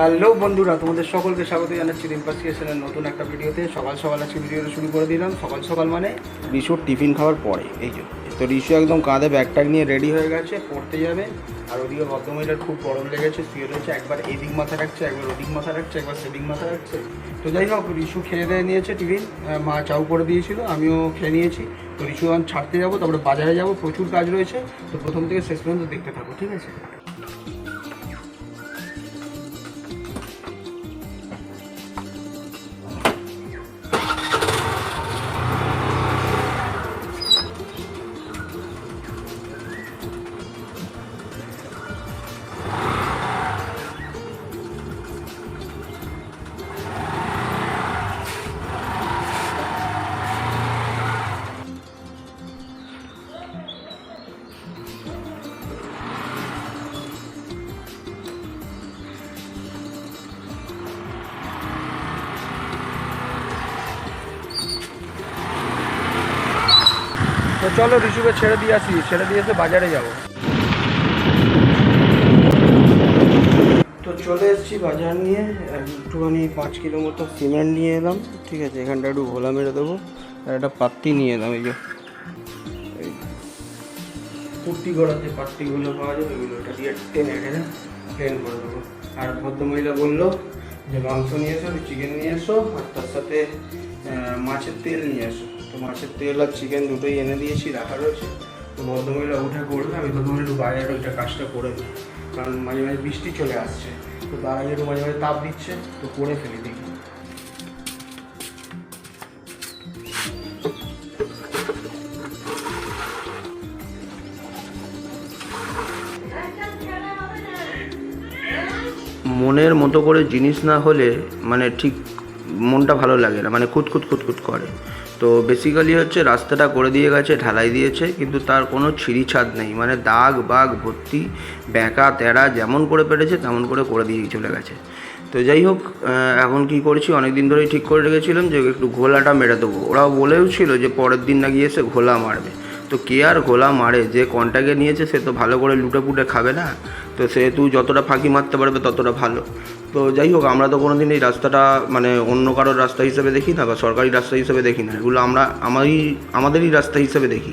Hello বন্ধুরা, তোমাদের সকলকে স্বাগত জানাচ্ছি রিম্পাস ক্রিয়েশনের নতুন একটা ভিডিওতে। সকাল সকাল আজকে ভিডিওটা শুরু করে দিলাম। সকাল সকাল মানে রিশুর টিফিন খাওয়ার পরে, এই যে। তো রিশু একদম কাঁধে ব্যাগ ট্যাগ নিয়ে রেডি হয়ে গেছে, পড়তে যাবে। আর ওদিকে ভদ্রমহিলার খুব গরম লেগেছে, শুয়ে রয়েছে। একবার এদিক মাথা রাখছে, একবার ওদিক মাথা রাখছে, একবার সেদিক মাথা রাখছে। তো যাই হোক রিশু খেয়ে দিয়ে নিয়েছে টিফিন। মা চাউ করে দিয়েছিল, আমিও খেয়ে নিয়েছি। তো রিশু ছাড়তে যাব, তারপরে বাজারে যাব, প্রচুর কাজ রয়েছে। তো প্রথম থেকে শেষ পর্যন্ত দেখতে থাকো, ঠিক আছে? তো চলো রিশুকে ছেড়ে দিয়ে আসি, ছেড়ে দিয়ে এসে বাজারে যাব। তো চলে এসেছি বাজার নিয়ে একটুখানি পাঁচ কিলো মতো সিমেন্ট নিয়ে এলাম, ঠিক আছে, এখানটা একটু ঘোলা মেরে দেবো, আর একটা পাত্তি নিয়ে এলাম, এই যে। কুর্তি করার যে পাত্তিগুলো পাওয়া যাবে ওইগুলো ওটা দিয়ে টেনে টেনে প্লেন করে দেবো। আর ভদ্রমহিলা বলল যে মাংস নিয়ে এসো চিকেন নিয়ে এসো, আর তার সাথে মাছের তেল নিয়ে এসো। তো মাছের তেল আর চিকেন দুটোই এনে দিয়েছি, রাখা রয়েছে। তো ভদ্রমহিলা উঠে করবে আমি ভদ্রমহিলা একটু বাইরে ওইটা কাজটা করে দিই কারণ মাঝে মাঝে বৃষ্টি চলে আসছে, তো তার আগে একটু মাঝে মাঝে তাপ দিচ্ছে, তো করে ফেলি, দেখি। মনের মতো করে জিনিস না হলে মানে ঠিক মনটা ভালো লাগে না মানে খুঁতখুত খুঁতখুত করে। তো বেসিক্যালি হচ্ছে রাস্তাটা করে দিয়ে গেছে, ঢালাই দিয়েছে, কিন্তু তার কোনো ছিঁড়ি ছাদ নেই। মানে দাগ, বাগ, ভর্তি, ব্যাঁকা তেরা যেমন করে পেরেছে, তেমন করে করে দিয়ে চলে গেছে। তো যাই হোক এখন কি করেছি? অনেক দিন ধরেই ঠিক করে রেখেছিলাম যে একটু ঘোলাটা মেরে দেবো। ওরাও বলেও ছিল যে পরের দিন না গিয়ে এসে ঘোলা মারবে। তো কে আর ঘোলা মারে? যে কন্ট্যাক্টে নিয়েছে, সে তো ভালো করে লুটে পুটে খাবে না? তো সেহেতু যতটা ফাঁকি মারতে পারবে, ততটা ভালো। তো যাই হোক, আমরা তো কোনো দিন এই রাস্তাটা মানে অন্য কারোর রাস্তা হিসেবে দেখি না বা সরকারি রাস্তা হিসেবে দেখি না। এগুলো আমরা, আমারই, আমাদেরই রাস্তা হিসেবে দেখি।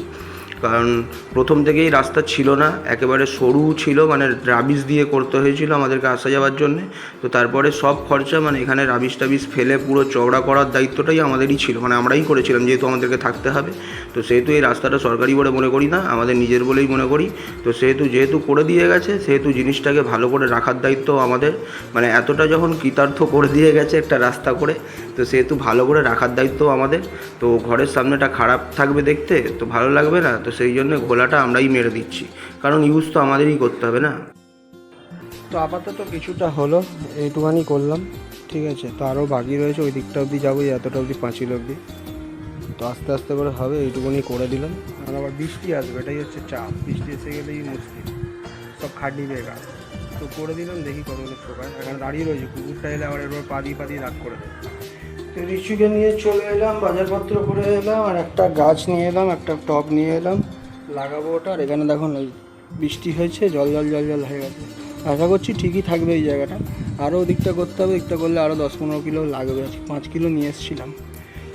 কারণ প্রথম থেকেই রাস্তা ছিল না, একেবারে সরু ছিল মানে রাবিশ দিয়ে করতে হয়েছিল আমাদেরকে আসা যাওয়ার জন্যে। তো তারপরে সব খরচা মানে এখানে রাবিশ টাবিশ ফেলে পুরো চওড়া করার দায়িত্বটাই আমাদেরই ছিল মানে আমরাই করেছিলাম যেহেতু আমাদেরকে থাকতে হবে। তো সেহেতু এই রাস্তাটা সরকারি বলে মনে করি না, আমাদের নিজের বলেই মনে করি। তো সেহেতু, যেহেতু করে দিয়ে গেছে, সেহেতু জিনিসটাকে ভালো করে রাখার দায়িত্ব আমাদের। মানে এতটা যখন কৃতার্থ করে দিয়ে গেছে একটা রাস্তা করে, তো সেহেতু ভালো করে রাখার দায়িত্ব আমাদের। তো ঘরের সামনেটা খারাপ থাকবে দেখতে, তো ভালো লাগবে না? তো সেই জন্য ঘোলাটা আমরাই মেরে দিচ্ছি। কারণ ইউজ তো আমাদেরই করতে হবে না। তো আপাতত কিছুটা হলো এইটুখানি করলাম, ঠিক আছে। তো আরও বাকি রয়েছে, ওই দিকটা অবধি যাব এতটা অবধি পাঁচিল অবধি। তো আস্তে আস্তে করে হবে, এইটুকুনি করে দিলাম। আর আবার বৃষ্টি আসবে, এটাই হচ্ছে চাপ। বৃষ্টি এসে গেলেই মুশকিল। সব খাটনি বেকার তো করে দিলাম, দেখি কতগুলো শোকায় এখানে দাঁড়িয়ে রয়েছে, কুকুরটা এলে আবার এরপর পা দিয়ে পা দিয়ে রাগ করে তো রিচুকে নিয়ে চলে এলাম বাজারপত্র করে এলাম আর একটা গাছ নিয়ে এলাম একটা টব নিয়ে এলাম। লাগাবো ওটা আর এখানে দেখুন ওই বৃষ্টি হয়েছে জল জল জল জল হয়ে গেছে। আশা করছি ঠিকই থাকবে এই জায়গাটা। আরও ওদিকটা করতে হবে দিকটা করলে আরও দশ পনেরো কিলো লাগবে পাঁচ কিলো নিয়ে এসেছিলাম।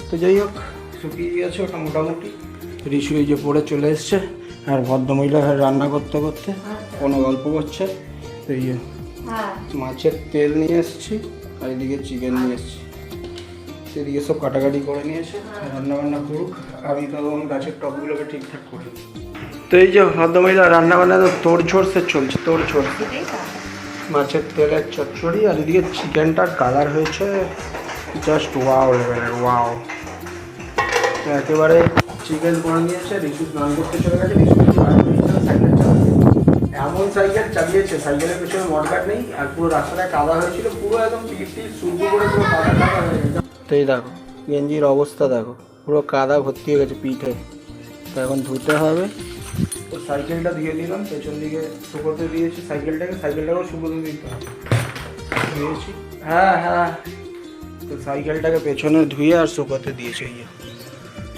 তো যাই হোক শুকিয়ে গেছে ওটা মোটামুটি। রিসু এই যে পড়ে চলে এসছে আর ভদ্রমহিলা রান্না করতে করতে কোনো গল্প করছে। তো এই যে মাছের তেল নিয়ে এসেছি আর এদিকে চিকেন নিয়ে এসেছি। সেদিকে সব কাটাকাটি করে নিয়েছে রান্না বান্না করুক আমি তো গাছের টপগুলোকে ঠিকঠাক করি তো এই যে ভদ্রমহিলা রান্না বান্না তো তোর ঝোরসে চলছে তোর ঝোরসে মাছের তেলের চচ্চড়ি আর এদিকে চিকেনটার কালার হয়েছে জাস্ট ওয়াও লেভেলের ওয়াও একেবারে চিকেন করে নিয়েছে রিসু স্নান করতে চলে গেছে রিসু এমন সাইকেল চালিয়েছে সাইকেলের পেছনে মটকাট নেই আর পুরো রাস্তাটায় কাদা হয়েছিল পুরো একদম পিট টিট শুরু করে পুরো কাদা কাদা হয়ে গেছে। এই দেখো। গেঞ্জির অবস্থা দেখো। পুরো কাদা ভর্তি হয়ে গেছে পিঠে। তো এখন ধুতে হবে। তো সাইকেলটা ধুয়ে দিলাম পেছন দিকে শুকোতে দিয়েছি সাইকেলটাকে। সাইকেলটাকেও শুকোতে দিতে হবে। দিয়েছি? হ্যাঁ হ্যাঁ। তো সাইকেলটাকে পেছনে ধুয়ে আর শুকোতে দিয়েছি ইয়ে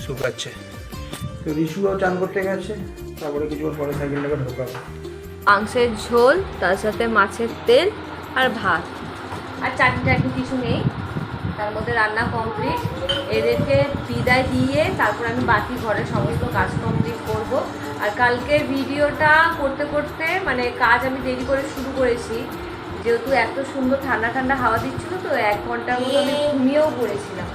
শুকাচ্ছে। তো রিসুও চান করতে গেছে। তারপরে কিছুক্ষণ পরে সাইকেলটাকে ঢোকাবো। মাংসের ঝোল তার সাথে মাছের তেল আর ভাত। আর চাটনি টাটনি কিছু নেই। তার মধ্যে রান্না কমপ্লিট এদেরকে বিদায় দিয়ে তারপর আমি বাকি ঘরের সমস্ত কাজ কমপ্লিট করব। আর কালকে ভিডিওটা করতে করতে মানে কাজ আমি দেরি করে শুরু করেছি। যেহেতু এত সুন্দর ঠান্ডা ঠান্ডা হাওয়া দিচ্ছিল তো, এক ঘণ্টার মতো আমি ঘুমিয়েও পড়েছিলাম।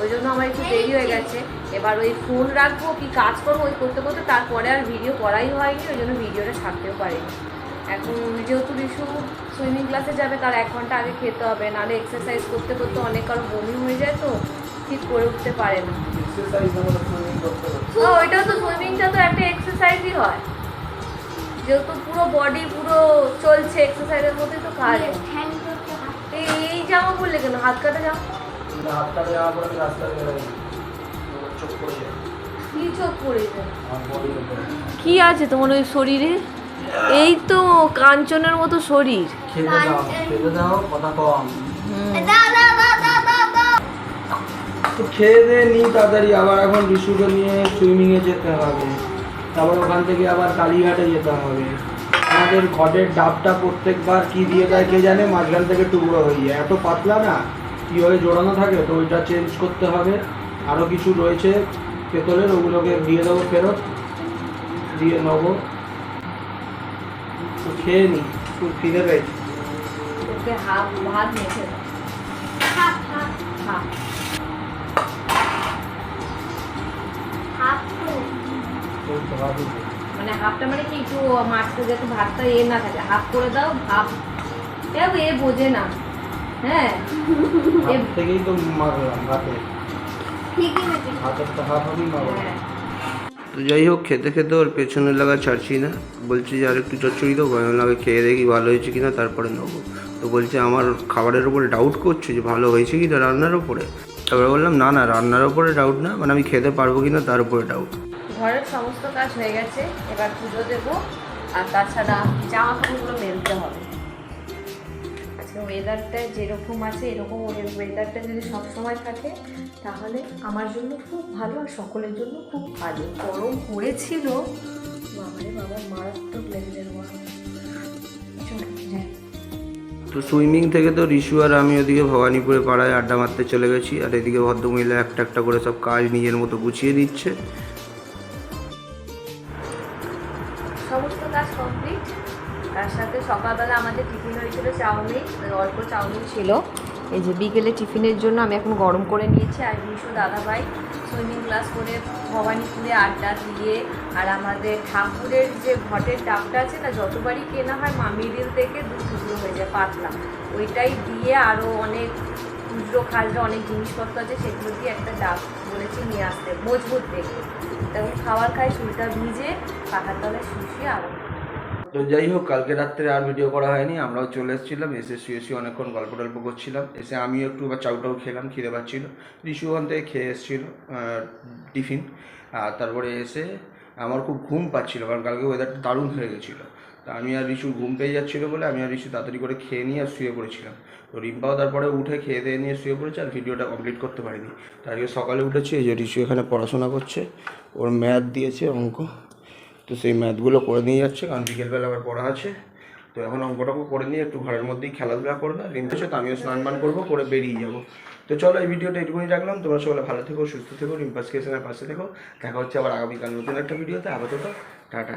ওই জন্য আমার একটু দেরি হয়ে গেছে। এবার ওই ফোন রাখব, কি কাজ করব ওই করতে করতে, তারপরে আর ভিডিও করাই হয়নি, ওই জন্য ভিডিওটা ছাড়তেও পারিনি। এখন যেহেতু রিশু সুইমিং ক্লাসে যাবে তার এক ঘণ্টা আগে খেতে হবে। নাহলে এক্সারসাইজ করতে করতে অনেক কারও বমি হয়ে যায় তো ঠিক করে উঠতে পারে না। ওইটাও তো সুইমিংটা তো একটা এক্সারসাইজই হয়। যেহেতু পুরো বডি পুরো চলছে এক্সারসাইজের মধ্যে তো কাজ। এই এই জামা পরলে কেন? হাত কাটা জামা? কি চোখ কি আছে তোমার ওই শরীরে? এই তো কাঞ্চনের মতো শরীর। খেতে দাও খেতে দাও কথা কম। তো খেয়ে দিয়ে নিই তাড়াতাড়ি আবার এখন রিশুকে নিয়ে সুইমিংয়ে যেতে হবে। তারপর ওখান থেকে আবার কালীঘাটে যেতে হবে। আমাদের ঘটের ডাবটা প্রত্যেকবার কি দিয়ে দেয় কে জানে মাঝখান থেকে টুকরো হয়ে যায়। এত পাতলা না কীভাবে জোড়ানো থাকে তো ওইটা চেঞ্জ করতে হবে। আরও কিছু রয়েছে পেতলের ওগুলোকে দিয়ে দেবো ফেরত। দিয়ে নেব। তো খেয়ে নিই খুব খিদে পেয়েছি। ওকে হাফ ভাত মেখে দাও। হাফ খুব মানে হাফটা মানে কি একটু মাছটা যাতে ভাতটা এ না থাকে। হাফ করে দাও হাফ এ বোঝে না। হ্যাঁ। থেকেই তো মারলাম তো হাফ আমি মারলাম। হ্যাঁ। তো যাই হোক, খেতে খেতে ওর পেছনে লাগা ছাড়ছি না। বলছি যে আর একটু চচ্চড়ি দেবো, আমি আগে খেয়ে দেখি ভালো হয়েছে কি না তারপরে নেব। তো বলছে, আমার খাবারের উপরে ডাউট করছে যে ভালো হয়েছে কি না রান্নার উপরে? তারপরে বললাম, না না, রান্নার উপরে ডাউট না মানে আমি খেতে পারব কি না তার উপরে ডাউট ঘরের সমস্ত কাজ হয়ে গেছে, এবার পুজো দেবো, আর তাছাড়া জামা কাপড়গুলো মেলতে হবে। ওয়েদারটা যেরকম আছে, এরকম ওয়েদারটা যদি সবসময় থাকে, তাহলে আমার জন্য খুব ভালো আর সকলের জন্য খুব ভালো। গরম পড়েছিল। বাবারে বাবা, মারাত্মক লেভেলের তো সুইমিং থেকে তো রিশু আর আমি ওদিকে ভবানীপুরে পাড়ায় আড্ডা মারতে চলে গেছি, আর এদিকে ভদ্রমহিলা একটা একটা করে সব কাজ নিজের মতো গুছিয়ে নিচ্ছে। হয়েছিল চাউমিন অল্প চাউমিন ছিল। এই যে বিকেলে টিফিনের জন্য আমি এখন গরম করে নিয়েছি, আর বিশু দাদাভাই সুইমিং ক্লাস করে ভবানীপুরে আড্ডা দিয়ে আর আমাদের ঠাকুরের যে ঘটের ডাবটা আছে না, যতবারই কেনা হয় মা মিডিল থেকে দু টুকরো হয়ে যায় পাতলা। ওইটাই দিয়ে আরও অনেক খুচরো খাজরো অনেক জিনিসপত্র আছে, সেগুলো দিয়ে একটা ডাব বলেছি নিয়ে আসতে, মজবুত দেখে তখন খাবার খাই, চুলটা ভিজে, পাখার তলায় শুষিয়ে আরও তো যাই হোক, কালকে রাত্রে আর ভিডিও করা হয়নি, আমরাও চলে এসেছিলাম, এসে শুয়ে শুয়ে অনেকক্ষণ গল্প টল্প করছিলাম, এসে আমিও একটু বা চাউটাও খেলাম, খিদে পাচ্ছিল। রিশু ওখান থেকে খেয়ে এসেছিল টিফিন, আর তারপরে এসে আমার খুব ঘুম পাচ্ছিলো, কারণ কালকে ওয়েদারটা দারুণ হয়ে গেছিল। তা আমি আর রিশু ঘুম পেয়ে যাচ্ছিল বলে আমি আর রিশু তাড়াতাড়ি করে খেয়ে নিয়ে আর শুয়ে পড়েছিলাম। তো রিম্পাও তারপরে উঠে খেয়ে দিয়ে নিয়ে শুয়ে পড়েছে, আর ভিডিওটা কমপ্লিট করতে পারিনি। তার আগে সকালে উঠেছি, এই যে রিশু এখানে পড়াশোনা করছে, ওর ম্যাথ দিয়েছে অঙ্ক। তো সেই ম্যাথগুলো করে নিয়ে যাচ্ছে, কারণ বিকেলবেলা আবার পড়া আছে। তো এখন অঙ্কটাকে করে নিয়ে একটু ঘরের মধ্যেই খেলাধুলা করবে রিম্পেছে তো আমিও স্নান বান করব, করে বেরিয়ে যাব। তো চলো এই ভিডিওটা এটুকুনি রাখলাম। তোমরা সকলে ভালো থেকো, সুস্থ থেকো, রিম্পাস পাশে থেকো। দেখা হচ্ছে আবার আগামীকাল নতুন একটা ভিডিওতে। আপাতত, টাটা।